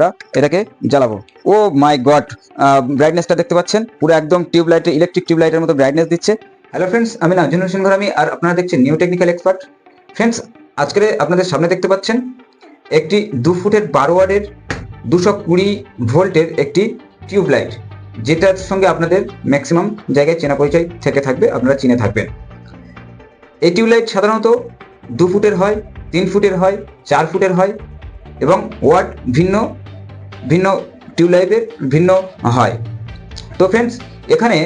আমরা এটাকে জ্বালাবো। ও মাই গড ব্রাইটনেসটা দেখতে পাচ্ছেন? পুরো একদম টিউবলাইটের ইলেকট্রিক টিউবলাইটের মতো ব্রাইটনেস দিচ্ছে। হ্যালো ফ্রেন্ডস আমি নাজুন হোসেন ঘরামি আর আপনারা দেখছেন নিউ টেকনিক্যাল এক্সপার্ট ফ্রেন্ডস আজকে আপনাদের সামনে দেখতে পাচ্ছেন একটি দু ফুটের বারো ওয়ার্ডের দুশো কুড়ি ভোল্টের একটি টিউবলাইট, যেটার সঙ্গে আপনাদের ম্যাক্সিমাম জায়গায় চেনা পরিচয় থেকে থাকবে, আপনারা চিনে থাকবেন। এই টিউবলাইট সাধারণত দু ফুটের হয়, তিন ফুটের হয়, চার ফুটের হয় এবং ওয়ার্ড ভিন্ন ভিন্ন টিউবলাইটের ভিন্ন হয়। তো ফ্রেন্ডস এখানে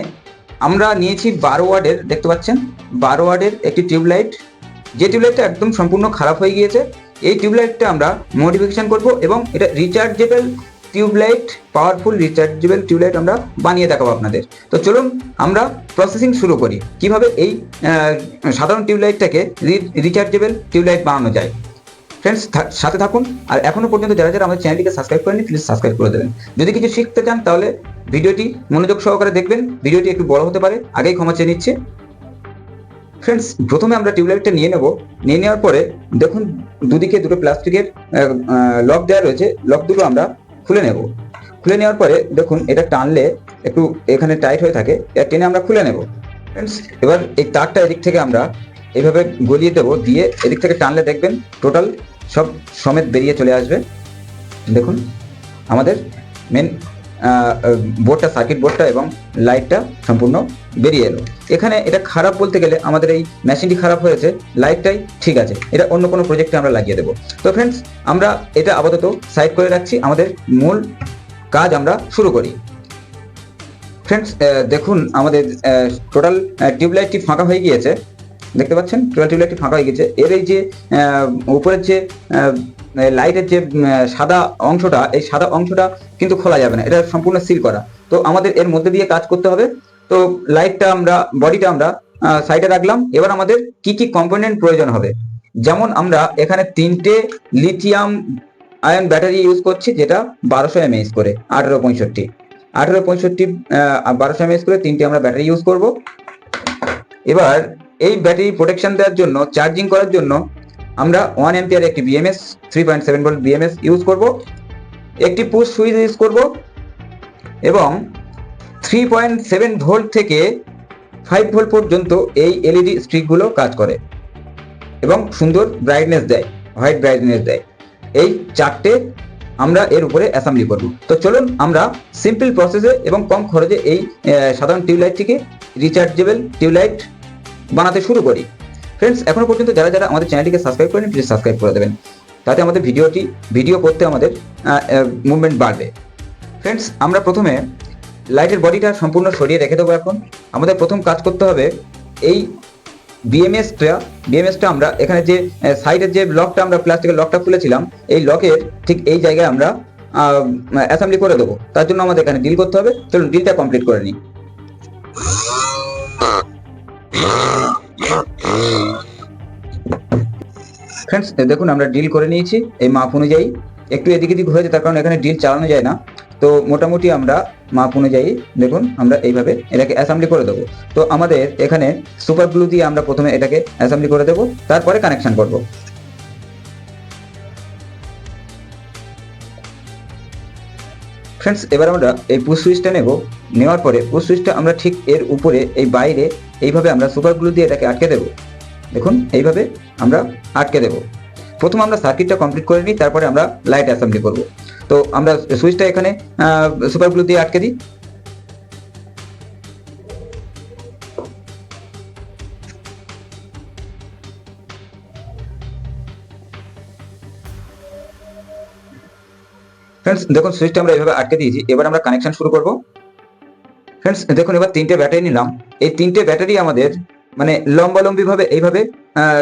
আমরা নিয়েছি বারো ওয়ার্ডের, দেখতে পাচ্ছেন? বারো ওয়ার্ডের একটি টিউবলাইট। যে টিউবলাইটটা একদম সম্পূর্ণ খারাপ হয়ে গিয়েছে, এই টিউবলাইটটা আমরা মডিফিকেশন করব এবং এটা rechargeable tubelight powerful rechargeable tubelight আমরা বানিয়ে দেখাবো আপনাদের। তো চলুন আমরা প্রসেসিং শুরু করি। কীভাবে এই সাধারণ টিউবলাইটটাকে রিচার্জেবল টিউবলাইট বানানো যায়? ফ্রেন্ডস সাথে থাকুন। আর এখনও পর্যন্ত যারা যারা আমাদের চ্যানেলটিকে সাবস্ক্রাইব করেনি প্লিজ সাবস্ক্রাইব করে দেবেন। যদি কিছু শিখতে চান, তাহলে ভিডিওটি মনোযোগ সহকারে দেখবেন। ভিডিওটি একটু বড় হতে পারে, আগেই ক্ষমা চেয়ে নিচ্ছে। ফ্রেন্ডস প্রথমে আমরা টিউবলাইটটা নিয়ে নেব। নিয়ে নেওয়ার পরে দেখুন, দুদিকে দুটো প্লাস্টিকের লক দেওয়া রয়েছে। লক দুটো আমরা খুলে নেব। খুলে নেওয়ার পরে দেখুন, এটা টানলে একটু এখানে টাইট হয়ে থাকে, এটা টেনে আমরা খুলে নেব। ফ্রেন্ডস এবার এই তারটা এদিক থেকে আমরা এভাবে গলিয়ে দেবো, দিয়ে এদিক থেকে টানলে দেখবেন টোটাল সব সমেত বেরিয়ে চলে আসবে। দেখুন, আমাদের মেন বোর্ডটা সার্কিট বোর্ডটা এবং লাইটটা সম্পূর্ণ বেরিয়ে এলো। এখানে এটা খারাপ বলতে গেলে আমাদের এই মেশিনটি খারাপ হয়েছে লাইটটাই ঠিক আছে। এটা অন্য কোনো প্রজেক্টে আমরা লাগিয়ে দেবো। তো ফ্রেন্ডস আমরা এটা আপাতত সাইড করে রাখছি। আমাদের মূল কাজ আমরা শুরু করি। ফ্রেন্ডস দেখুন, আমাদের টোটাল টিউবলাইটটি ফাঁকা হয়ে গিয়েছে। দেখতে পাচ্ছেন? টোটাল টিউবলাইটটি ফাঁকা হয়ে গেছে। এর এই যে উপরের যে লাইটের যে সাদা অংশটা, এই সাদা অংশটা কিন্তু খোলা যাবে না। এটা সম্পূর্ণ সিল করা। তো আমাদের এর মধ্যে দিয়ে কাজ করতে হবে। তো লাইটটা আমরা, বডিটা আমরা সাইডে রাখলাম। এবার আমাদের কি কি কম্পোনেন্ট প্রয়োজন হবে? যেমন আমরা এখানে তিনটে লিথিয়াম আয়ন ব্যাটারি ইউজ করছি, যেটা বারোশো এমএএস করে, আঠেরো পঁয়ষট্টি। আঠেরো পঁয়ষট্টি বারোশো এমএএস করে তিনটে আমরা ব্যাটারি ইউজ করব। এবার এই ব্যাটারি প্রোটেকশন দেওয়ার জন্য চার্জিং করার জন্য আমরা ওয়ান এম্পিয়ার একটি BMS three point seven volt BMS use করব। একটি পুশ সুইচ ইউজ করব এবং থ্রি পয়েন্ট সেভেন ভোল্ট থেকে ফাইভ ভোল্ট পর্যন্ত এই এলইডি স্ট্রিকগুলো কাজ করে এবং সুন্দর ব্রাইটনেস দেয় হোয়াইট ব্রাইটনেস দেয়। এই চারটে আমরা এর উপরে অ্যাসেম্বলি করব। তো চলুন আমরা সিম্পল প্রসেসে এবং কম খরচে এই সাধারণ টিউবলাইটটিকে রিচার্জেবল টিউবলাইট বানাতে শুরু করি। ফ্রেন্ডস এখনও পর্যন্ত যারা যারা আমাদের চ্যানেলটিকে সাবস্ক্রাইব করেন প্লিজ সাবস্ক্রাইব করে দেবেন। তাতে আমাদের ভিডিওটি ভিডিও করতে আমাদের মুভমেন্ট বাড়বে। ফ্রেন্ডস আমরা প্রথমে লাইটের বডিটা সম্পূর্ণ সরিয়ে রেখে দেবো এখন। আমাদের প্রথম কাজ করতে হবে এই বিএমএসটা বিএমএসটা আমরা এখানে যে সাইডের যে লকটা আমরা প্লাস্টিকের লকটা খুলেছিলাম, এই লকের ঠিক এই জায়গায় আমরা অ্যাসেম্বলি করে দেবো। তার জন্য আমাদের এখানে ডিল করতে হবে। চলুন ডিলটা কমপ্লিট করে নিই। ফ্রেন্ডস দেখুন, আমরা ডিল করে নিয়েছি এই মাপ অনুযায়ী। একটু এদিক এদিক হয়েছে তার কারণ এখানে ডিল চালানো যায় না। তো মোটামুটি আমরা মাপ অনুযায়ী, দেখুন, আমরা এইভাবে এটাকে অ্যাসেম্বলি করে দেবো। তো আমাদের এখানে সুপার গ্লু দিয়ে আমরা প্রথমে এটাকে অ্যাসেম্বলি করে দেবো, তারপরে কানেকশন করব। ফ্রেন্ডস এবার আমরা এই পুশ সুইচটা নেব। নেওয়ার পরে পুশ সুইচটা আমরা ঠিক এর উপরে, এই বাইরে, এইভাবে আমরা সুপার গ্লু দিয়ে এটাকে আটকে দেব। দেখুন, এইভাবে আমরা আটকে দেব। প্রথম আমরা সার্কিটটা কমপ্লিট করে নিই, তারপরে আমরা লাইট অ্যাসেম্বলি করব। তো আমরা সুইচটা এখানে সুপার গ্লু দিয়ে আটকে দিই। ফ্রেন্ডস দেখুন সুইচটা আমরা এইভাবে আটকে দিয়েছি। এবার আমরা কানেকশন শুরু করব। ফ্রেন্ডস দেখুন, এবার তিনটে ব্যাটারি নিলাম। এই তিনটে ব্যাটারি আমাদের মানে লম্বালম্বি ভাবে এইভাবে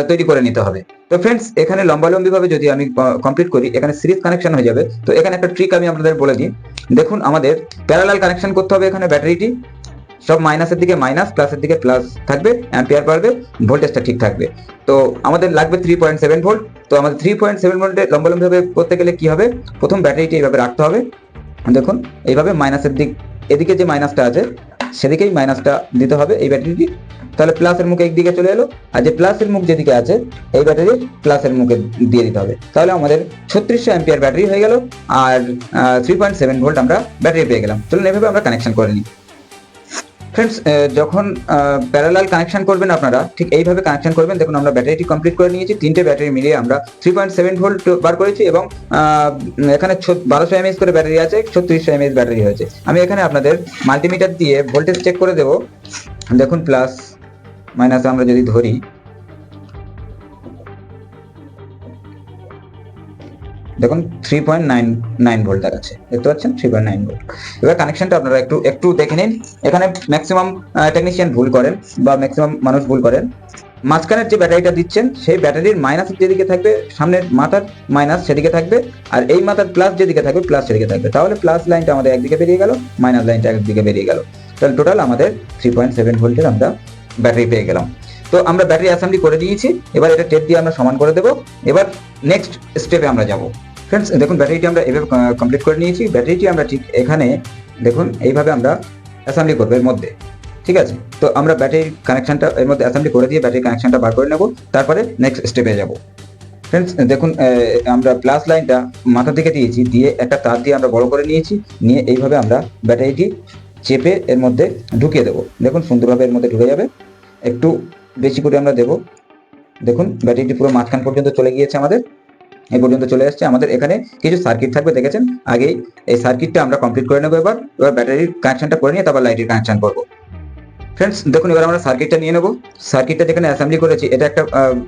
তৈরি করে নিতে হবে। তো ফ্রেন্ডস এখানে লম্বালম্বিভাবে যদি আমি কমপ্লিট করি, এখানে সিরিজ কানেকশন হয়ে যাবে। তো এখানে একটা ট্রিক আমি আপনাদের বলে দিই। দেখুন, আমাদের প্যারালাল কানেকশন করতে হবে এখানে ব্যাটারিটি সব মাইনাসের দিকে মাইনাস প্লাসের দিকে প্লাস থাকবে অ্যাম্পিয়ার পারবে ভোল্টেজটা ঠিক থাকবে। তো আমাদের লাগবে থ্রি পয়েন্ট সেভেন ভোল্ট তো আমাদের থ্রি পয়েন্ট সেভেন ভোল্টে লম্বালম্বি ভাবে করতে গেলে কি হবে? প্রথম ব্যাটারিটি এইভাবে রাখতে হবে। দেখুন, এইভাবে মাইনাসের দিক, এদিকে যে মাইনাসটা আছে, সেদিকেই মাইনাসটা দিতে হবে এই ব্যাটারিটি তাহলে প্লাসের মুখ একদিকে চলে এলো, আর যে প্লাসের মুখ যেদিকে আছে, এই ব্যাটারি প্লাসের মুখে দিয়ে দিতে হবে। তাহলে আমাদের ছত্রিশশো অ্যাম্পিয়ার ব্যাটারি হয়ে গেল, আর থ্রি পয়েন্ট সেভেন ভোল্ট আমরা ব্যাটারি পেয়ে গেলাম। চলুন এভাবে আমরা কানেকশন করে নিই। ফ্রেন্ডস যখন প্যারালাল কানেকশন করবেন আপনারা, ঠিক এইভাবে কানেকশন করবেন, দেখুন আমরা ব্যাটারিটি কমপ্লিট করে নিয়েছি, তিনটে ব্যাটারি মিলিয়ে আমরা থ্রি পয়েন্ট সেভেন ভোল্ট বার করেছি এবং এখানে বারোশো এমএস করে ব্যাটারি আছে, ছত্রিশশো এমএস ব্যাটারি হয়েছে। আমি এখানে আপনাদের মাল্টিমিটার দিয়ে ভোল্টেজ চেক করে দেবো। দেখুন প্লাস মাইনাস আমরা যদি ধরি দেখুন three point nine nine volt দেখাচ্ছে। দেখতে পাচ্ছেন? থ্রি পয়েন্ট নাইন ভোল্ট এবার কানেকশনটা আপনারা একটু একটু দেখে নিন। এখানে ম্যাক্সিমাম টেকনিশিয়ান ভুল করেন বা ম্যাক্সিমাম মানুষ ভুল করেন। মাঝখানের যে ব্যাটারিটা দিচ্ছেন, সেই ব্যাটারির মাইনাস যেদিকে থাকবে, সামনের মাথার মাইনাস সেদিকে থাকবে, আর এই মাথার প্লাস যেদিকে থাকবে প্লাস সেদিকে থাকবে। তাহলে প্লাস লাইনটা আমাদের একদিকে বেরিয়ে গেল মাইনাস লাইনটা একদিকে বেরিয়ে গেল। তাহলে টোটাল আমাদের থ্রি পয়েন্ট সেভেন ভোল্টের আমরা ব্যাটারি পেয়ে গেলাম। তো আমরা ব্যাটারি অ্যাসেম্বলি করে দিয়েছি। এবার এটা টেপ দিয়ে আমরা সমান করে দেবো। এবার নেক্সট স্টেপে আমরা যাব। ফ্রেন্ডস দেখুন ব্যাটারিটি আমরা এভাবে কমপ্লিট করে নিয়েছি। ব্যাটারিটি আমরা ঠিক এখানে, দেখুন, এইভাবে আমরা অ্যাসেম্বলি করব এর মধ্যে। ঠিক আছে? তো আমরা ব্যাটারি কানেকশনটা এর মধ্যে অ্যাসেম্বলি করে দিয়ে ব্যাটারি কানেকশনটা বার করে নেব। তারপরে নেক্সট স্টেপে যাব। ফ্রেন্ডস দেখুন আমরা প্লাস লাইনটা মাথা থেকে দিয়েছি, দিয়ে একটা তার দিয়ে আমরা বড় করে নিয়েছি। নিয়ে এইভাবে আমরা ব্যাটারিটি চেপে এর মধ্যে ঢুকিয়ে দেবো। দেখুন, সুন্দরভাবে এর মধ্যে ঢুকে যাবে। একটু বেশি করে আমরা দেবো। দেখুন ব্যাটারিটি পুরো মাঝখান পর্যন্ত চলে গিয়েছে আমাদের। এই পর্যন্ত চলে আসছে আমাদের এখানে কিছু সার্কিট থাকবে, দেখেছেন? আগেই এই সার্কিটটা আমরা কমপ্লিট করে নেব এবার। এবার ব্যাটারির কানেকশনটা করে নিয়ে তারপর লাইটের কানেকশন করব। ফ্রেন্ডস দেখুন, এবার আমরা সার্কিটটা নিয়ে নেব। সার্কিটটা যেখানে অ্যাসেম্বলি করেছি, এটা একটা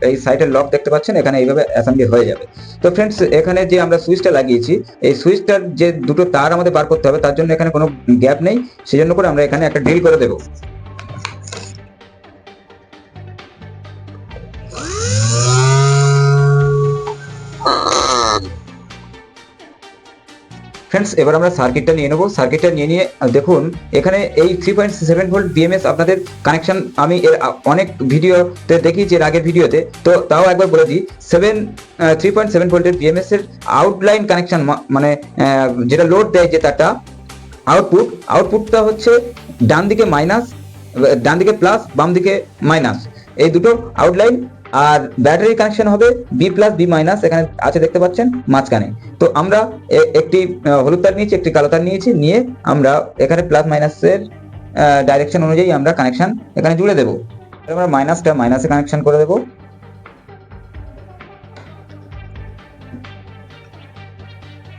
এই সাইডের লক দেখতে পাচ্ছেন? এখানে এইভাবে অ্যাসেম্বলি হয়ে যাবে। তো ফ্রেন্ডস এখানে যে আমরা সুইচটা লাগিয়েছি, এই সুইচটার যে দুটো তার আমাদের বার করতে হবে, তার জন্য এখানে কোনো গ্যাপ নেই। সেই জন্য করে আমরা এখানে একটা ড্রিল করে দেবো। ফ্রেন্ডস এবার আমরা সার্কিটটা নিয়ে নেব। সার্কিটটা নিয়ে নিয়ে দেখুন, এখানে এই three point seven volt BMS আপনাদের কানেকশন আমি এর অনেক ভিডিওতে দেখিয়েছি এর আগের ভিডিওতে। তো তাও একবার বলে দিই সেভেন থ্রি পয়েন্ট সেভেন ভোল্টের বিএমএস এর আউটলাইন কানেকশন মানে যেটা লোড দেয় যে তারটা আউটপুট আউটপুটটা হচ্ছে ডান দিকে মাইনাস ডান দিকে প্লাস বাম দিকে মাইনাস এই দুটো আউটলাইন আর ব্যাটারি কানেকশন হবে বি প্লাস বি মাইনাস এখানে আছে দেখতে পাচ্ছেন মাঝখানে। তো আমরা একটি হলুদ তার নিয়েছি, একটি কালো তার নিয়েছি, নিয়ে আমরা এখানে প্লাস মাইনাসের ডাইরেকশন অনুযায়ী আমরা কানেকশন এখানে জুড়ে দেবো। আমরা মাইনাসটা মাইনাসে কানেকশন করে দেবো।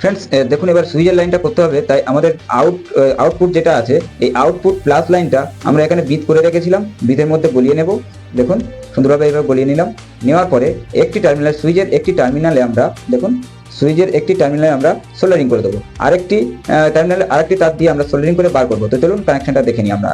ফ্রেন্ডস দেখুন এবার সুইচের লাইনটা করতে হবে, তাই আমাদের আউট আউটপুট যেটা আছে, এই আউটপুট প্লাস লাইনটা আমরা এখানে বিট করে রেখেছিলাম বিটের মধ্যে গলিয়ে নেব। দেখুন সুন্দরভাবে এভাবে গলিয়ে নিলাম। নেওয়ার পরে একটি টার্মিনাল সুইচের একটি টার্মিনালে আমরা, দেখুন, সুইচের একটি টার্মিনালে আমরা সোল্ডারিং করে দেবো। আরেকটি টার্মিনালে আরেকটি তার দিয়ে আমরা সোল্ডারিং করে বার করব। তো চলুন কানেকশনটা দেখে নিই আমরা।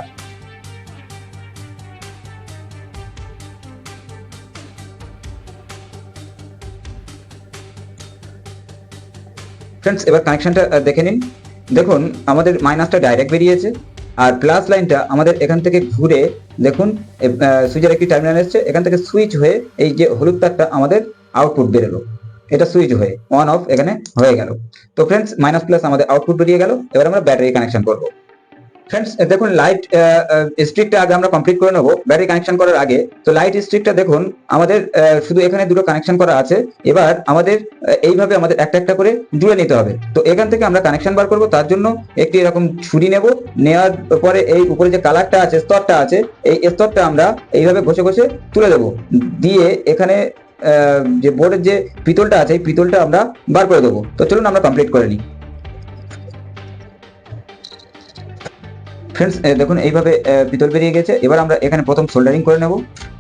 ফ্রেন্ডস এবার কানেকশনটা দেখে নিন। দেখুন, আমাদের মাইনাসটা ডাইরেক্ট বেরিয়েছে। আর প্লাস লাইনটা আমাদের এখান থেকে ঘুরে দেখুন সুইচের একটি টার্মিনাল এসছে, এখান থেকে সুইচ হয়ে এই যে হলুদ তারটা আমাদের আউটপুট বেরোলো এটা সুইচ হয়ে অন অফ এখানে হয়ে গেল। তো ফ্রেন্ডস মাইনাস প্লাস আমাদের আউটপুট বেরিয়ে গেল। এবার আমরা ব্যাটারি কানেকশন করব। ফ্রেন্ডস দেখুন লাইট স্ট্রিকটা আগে আমরা কমপ্লিট করে নেব। ব্যাটারি কানেকশন করার আগে। তো লাইট স্ট্রিকটা দেখুন, আমাদের শুধু এখানে দুটো কানেকশন করা আছে। এবার আমাদের এইভাবে আমাদের একটা একটা করে জুড়ে নিতে হবে। তো এখান থেকে আমরা কানেকশন বার করব। তার জন্য একটি এরকম ছুরি নেব। নেওয়ার পরে এই উপরে যে কালারটা আছে স্তরটা আছে, এই স্তরটা আমরা এইভাবে ঘষে ঘষে তুলে দেবো। দিয়ে এখানে যে বোর্ডের যে পিতলটা আছে, এই পিতলটা আমরা বার করে দেবো। তো চলুন আমরা কমপ্লিট করে নিই। ফ্রেন্ডস দেখুন, এইভাবে পিতল বেরিয়ে গেছে। এবার আমরা এখানে প্রথম সোল্ডারিং করে নেব।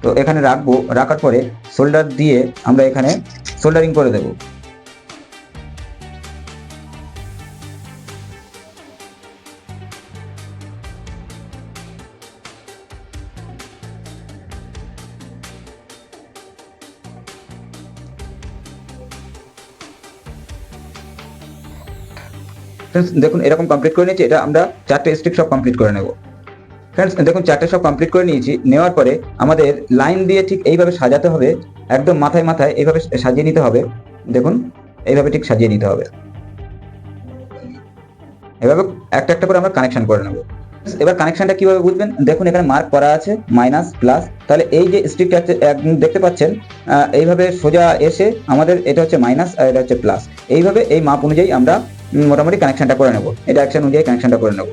তো এখানে রাখব, রাখার পরে সোল্ডার দিয়ে আমরা এখানে সোল্ডারিং করে দেবো। দেখুন, এরকম কমপ্লিট করে নিয়েছি, এটা আমরা চারটে স্টিক সব কমপ্লিট করে নেব। ফ্রেন্ডস দেখুন, চারটে সব কমপ্লিট করে নিয়েছি, নেওয়ার পরে আমাদের লাইন দিয়ে ঠিক এইভাবে সাজাতে হবে, একদম মাথায় মাথায় এইভাবে সাজিয়ে নিতে হবে। দেখুন, এইভাবে ঠিক সাজিয়ে নিতে হবে। এভাবে একটা একটা করে আমরা কানেকশন করে নেব। এবার কানেকশনটা কীভাবে বুঝবেন? দেখুন, এখানে মার্ক করা আছে মাইনাস প্লাস তাহলে এই যে স্ট্রিকটা দেখতে পাচ্ছেন এইভাবে সোজা এসে আমাদের এটা হচ্ছে মাইনাস আর এটা হচ্ছে প্লাস এইভাবে এই মাপ অনুযায়ী আমরা মোটামুটি কানেকশনটা করে নেব। এটা ডাইরেকশন অনুযায়ী কানেকশনটা করে নেব।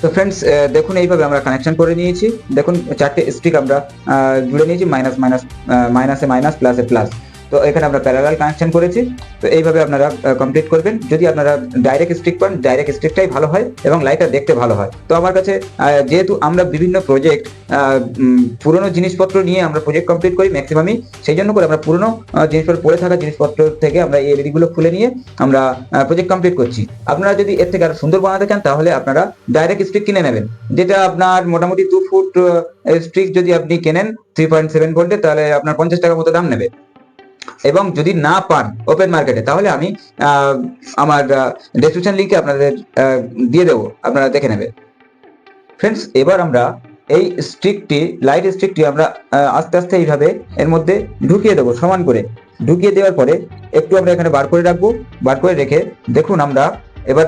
তো ফ্রেন্ডস দেখুন এইভাবে আমরা কানেকশন করে নিয়েছি। দেখুন, চারটে স্টিক আমরা জুড়ে নিয়েছি মাইনাস মাইনাস মাইনাসে মাইনাস প্লাসে প্লাস তো এখানে আমরা প্যারালাল কানেকশন করেছি। তো এইভাবে আপনারা কমপ্লিট করবেন। যদি আপনারা ডাইরেক্ট স্ট্রিক পান ডাইরেক্ট স্ট্রিকটাই ভালো হয় এবং লাইটটা দেখতে ভালো হয়। তো আমার কাছে যেহেতু আমরা বিভিন্ন প্রজেক্ট পুরনো জিনিসপত্র নিয়ে আমরা প্রজেক্ট কমপ্লিট করি ম্যাক্সিমামই সেই জন্য করে আমরা পুরনো জিনিসপত্র, পড়ে থাকা জিনিসপত্র থেকে আমরা এই এলইডি গুলো খুলে নিয়ে আমরা প্রজেক্ট কমপ্লিট করছি। আপনারা যদি এর থেকে আরও সুন্দর বানাতে চান, তাহলে আপনারা ডাইরেক্ট স্ট্রিক কিনে নেবেন। যেটা আপনার মোটামুটি দু ফুট স্ট্রিক যদি আপনি কেনেন থ্রি পয়েন্ট সেভেন ভোল্টের তাহলে আপনার পঞ্চাশ টাকার মতো দাম নেবে। এবং যদি না পান ওপেন মার্কেটে তাহলে আমি আমার ডেসক্রিপশন লিঙ্কে আপনাদের দিয়ে দেবো, আপনারা দেখে নেবেন। ফ্রেন্ডস এবার আমরা এই স্ট্রিকটি লাইট স্ট্রিকটি আমরা আস্তে আস্তে এইভাবে এর মধ্যে ঢুকিয়ে দেবো, সমান করে। ঢুকিয়ে দেওয়ার পরে একটু আমরা এখানে বার করে রাখব, বার করে রেখে দেখুন আমরা এবার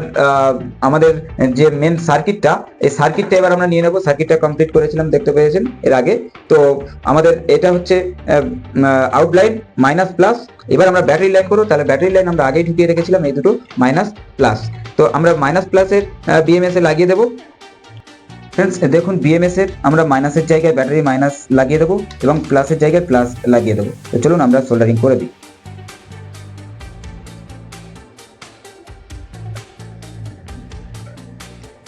আমাদের যে মেন সার্কিটটা এই সার্কিটটা এবার আমরা নিয়ে নেব। সার্কিটটা কমপ্লিট করেছিলাম, দেখতে পেয়েছেন এর আগে। তো আমাদের এটা হচ্ছে আউটলাইন মাইনাস প্লাস এবার আমরা ব্যাটারি লাইন করব। তাহলে ব্যাটারি লাইন আমরা আগেই ঢুকিয়ে রেখেছিলাম, এই দুটো মাইনাস প্লাস তো আমরা মাইনাস প্লাসের বিএমএস এ লাগিয়ে দেবো। ফ্রেন্ডস দেখুন বিএমএস এর আমরা মাইনাসের জায়গায় ব্যাটারি মাইনাস লাগিয়ে দেবো এবং প্লাসের জায়গায় প্লাস লাগিয়ে দেবো। তো চলুন আমরা সোল্ডারিং করে দিই।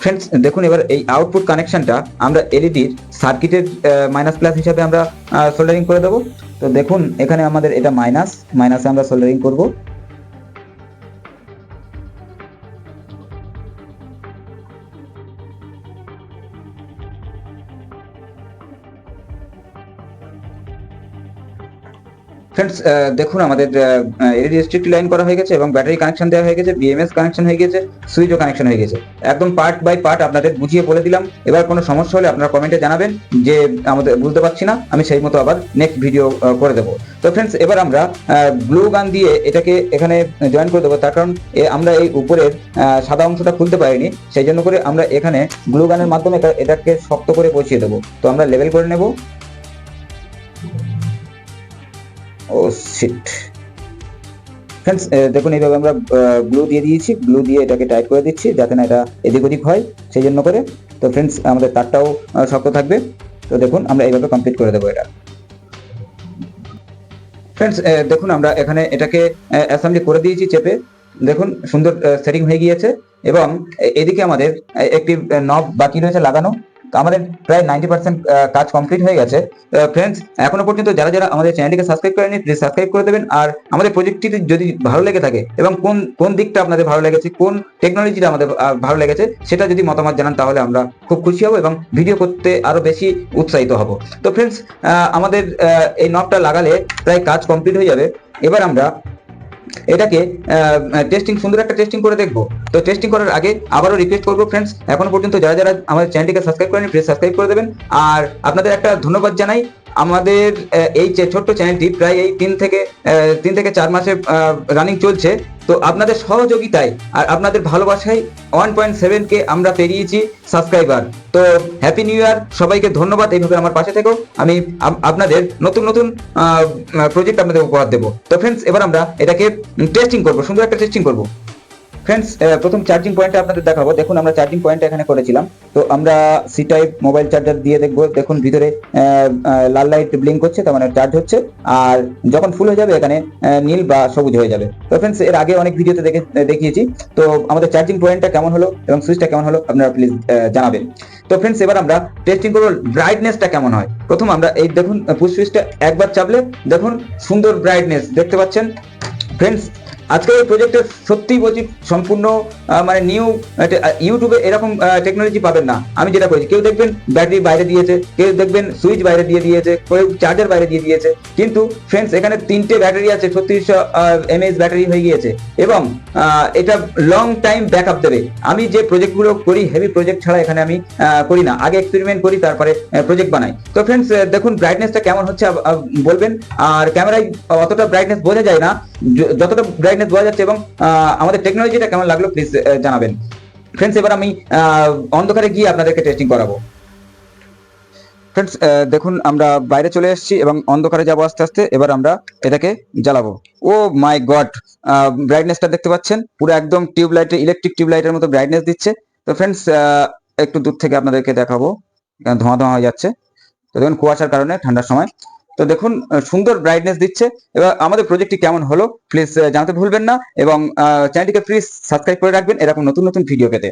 ফ্রেন্ডস দেখুন এবার এই আউটপুট কানেকশনটা আমরা এলইডির সার্কিটের মাইনাস প্লাস হিসাবে আমরা সোল্ডারিং করে দেবো। তো দেখুন, এখানে আমাদের এটা মাইনাস মাইনাসে আমরা সোল্ডারিং করব। ফ্রেন্ডস দেখুন, আমাদের এলইডি স্ট্রিক্ট লাইন করা হয়ে গেছে এবং ব্যাটারি কানেকশন দেওয়া হয়ে গেছে বিএমএস কানেকশন হয়ে গেছে সুইচও কানেকশন হয়ে গেছে। একদম পার্ট বাই পার্ট আপনাদের বুঝিয়ে বলে দিলাম। এবার কোনো সমস্যা হলে আপনারা কমেন্টে জানাবেন যে আমাদের বুঝতে পারছি না, আমি সেই মতো আবার নেক্সট ভিডিও করে দেবো। তো ফ্রেন্ডস এবার আমরা ব্লু গান দিয়ে এটাকে এখানে জয়েন করে দেবো। তার কারণ আমরা এই উপরের সাদা অংশটা খুলতে পারিনি, সেই জন্য করে আমরা এখানে ব্লু গানের মাধ্যমে এটা- এটাকে শক্ত করে বসিয়ে দেবো। তো আমরা লেভেল করে নেব। ফ্রেন্ডস দেখুন, এইভাবে আমরা গ্লু দিয়ে দিয়েছি। গ্লু দিয়ে এটাকে টাইট করে দিচ্ছি যাতে না এটা এদিক ওদিক হয়, সেই জন্য করে। তো ফ্রেন্ডস আমাদের তারটাও শক্ত থাকবে। তো দেখুন, আমরা এইভাবে কমপ্লিট করে দেবো এটা। ফ্রেন্ডস দেখুন, আমরা এখানে এটাকে অ্যাসেম্বলি করে দিয়েছি চেপে। দেখুন, সুন্দর সেটিং হয়ে গিয়েছে। এবং এদিকে আমাদের একটি নব বাকি রয়েছে লাগানো। আমাদের প্রায় নাইনটি পার্সেন্ট কাজ কমপ্লিট হয়ে গেছে। ফ্রেন্ডস এখনও পর্যন্ত যারা যারা আমাদের চ্যানেলটিকে সাবস্ক্রাইব করেনি প্লিজ সাবস্ক্রাইব করে দেবেন। আর আমাদের প্রজেক্টটি যদি ভালো লেগে থাকে এবং কোন কোন দিকটা আপনাদের ভালো লেগেছে, কোন টেকনোলজিটা আমাদের ভালো লেগেছে, সেটা যদি মতামত জানান, তাহলে আমরা খুব খুশি হব এবং ভিডিও করতে আরও বেশি উৎসাহিত হব। তো ফ্রেন্ডস আমাদের এই নবটা লাগালে প্রায় কাজ কমপ্লিট হয়ে যাবে। এবার আমরা এটাকে টেস্টিং সুন্দর একটা টেস্টিং করে দেখব। তো টেস্টিং করার আগে আবারও রিকোয়েস্ট করব ফ্রেন্ডস এখন পর্যন্ত যারা যারা আমাদের চ্যানেলটিকে সাবস্ক্রাইব করেনি প্লিজ সাবস্ক্রাইব করে দেবেন। আর আপনাদের একটা ধন্যবাদ জানাই। আমাদের এই ছোট্ট চ্যানেলটি প্রায় এই তিন থেকে তিন থেকে চার মাসে রানিং চলছে। তো আপনাদের সহযোগিতায় আর আপনাদের ভালোবাসায় ওয়ান পয়েন্ট সেভেন কে আমরা পেরিয়েছি সাবস্ক্রাইবার তো হ্যাপি নিউ ইয়ার সবাইকে ধন্যবাদ। এইভাবে আমার পাশে থেকেও আমি আপনাদের নতুন নতুন প্রজেক্ট আপনাদের উপহার দেবো। তো ফ্রেন্ডস এবার আমরা এটাকে টেস্টিং করব। সুন্দর একটা টেস্টিং করব। ফ্রেন্ডস প্রথম চার্জিং পয়েন্টটা আপনাদের দেখাবো। দেখুন, আমরা চার্জিং পয়েন্ট এখানে করেছিলাম। তো আমরা সি টাইপ মোবাইল চার্জার দিয়ে দেখব। দেখুন, ভিতরে লাল লাইট ব্লিঙ্ক করছে, তার মানে চার্জ হচ্ছে। আর যখন ফুল হয়ে যাবে, এখানে নীল বা সবুজ হয়ে যাবে। তো ফ্রেন্ডস এর আগে অনেক ভিডিওতে দেখে দেখিয়েছি। তো আমাদের চার্জিং পয়েন্টটা কেমন হলো এবং সুইচটা কেমন হলো, আপনারা প্লিজ জানাবেন। তো ফ্রেন্ডস এবার আমরা টেস্টিং করব ব্রাইটনেসটা কেমন হয়। প্রথম আমরা এই, দেখুন পুশ সুইচটা একবার চাপলে, দেখুন, সুন্দর ব্রাইটনেস দেখতে পাচ্ছেন? ফ্রেন্ডস আজকে এই প্রজেক্টে সত্যি বলছি, সম্পূর্ণ মানে নিউ ইউটিউবে এরকম টেকনোলজি পাবেন না। আমি যেটা করেছি কেউ দেখবেন ব্যাটারি বাইরে দিয়েছে, কেউ দেখবেন সুইচ বাইরে দিয়ে দিয়েছে, কেউ চার্জার বাইরে দিয়ে দিয়েছে, কিন্তু ফ্রেন্ডস এখানে তিনটে ব্যাটারি আছে ছত্রিশশো এমএএইচ ব্যাটারি হয়ে গিয়েছে এবং এটা লং টাইম ব্যাকআপ দেবে। আমি যে প্রজেক্টগুলো করি হেভি প্রজেক্ট ছাড়া এখানে আমি করি না। আগে এক্সপেরিমেন্ট করি, তারপরে প্রজেক্ট বানাই। তো ফ্রেন্ডস দেখুন ব্রাইটনেসটা কেমন হচ্ছে বলবেন। আর ক্যামেরায় অতটা ব্রাইটনেস বোঝা যায় না। যতটা ব্রাইটনেস বোঝা যাচ্ছে এবং আমাদের টেকনোলজিটা কেমন লাগল প্লিজ জানাবেন। ফ্রেন্ডস এবার আমি অন্ধকারে গিয়ে আপনাদেরকে টেস্টিং করাবো। ফ্রেন্ডস দেখুন, আমরা বাইরে চলে এসেছি এবং অন্ধকারে যাব আস্তে আস্তে। এবার আমরা এটাকে জ্বালাবো। ও মাই গড! ব্রাইটনেসটা দেখতে পাচ্ছেন? পুরো একদম টিউবলাইটের ইলেকট্রিক টিউবলাইটের মতো ব্রাইটনেস দিচ্ছে। তো ফ্রেন্ডস একটু দূর থেকে আপনাদেরকে দেখাবো। ধোঁয়া ধোঁয়া হয়ে যাচ্ছে। তো দেখুন, কুয়াশার কারণে ঠান্ডার সময়। তো দেখুন সুন্দর ব্রাইটনেস দিচ্ছে। এবার আমাদের প্রজেক্টটি কেমন হলো প্লিজ জানাতে ভুলবেন না। এবং চ্যানেলটিকে প্লিজ সাবস্ক্রাইব করে রাখবেন। এরকম নতুন নতুন ভিডিও পেতে।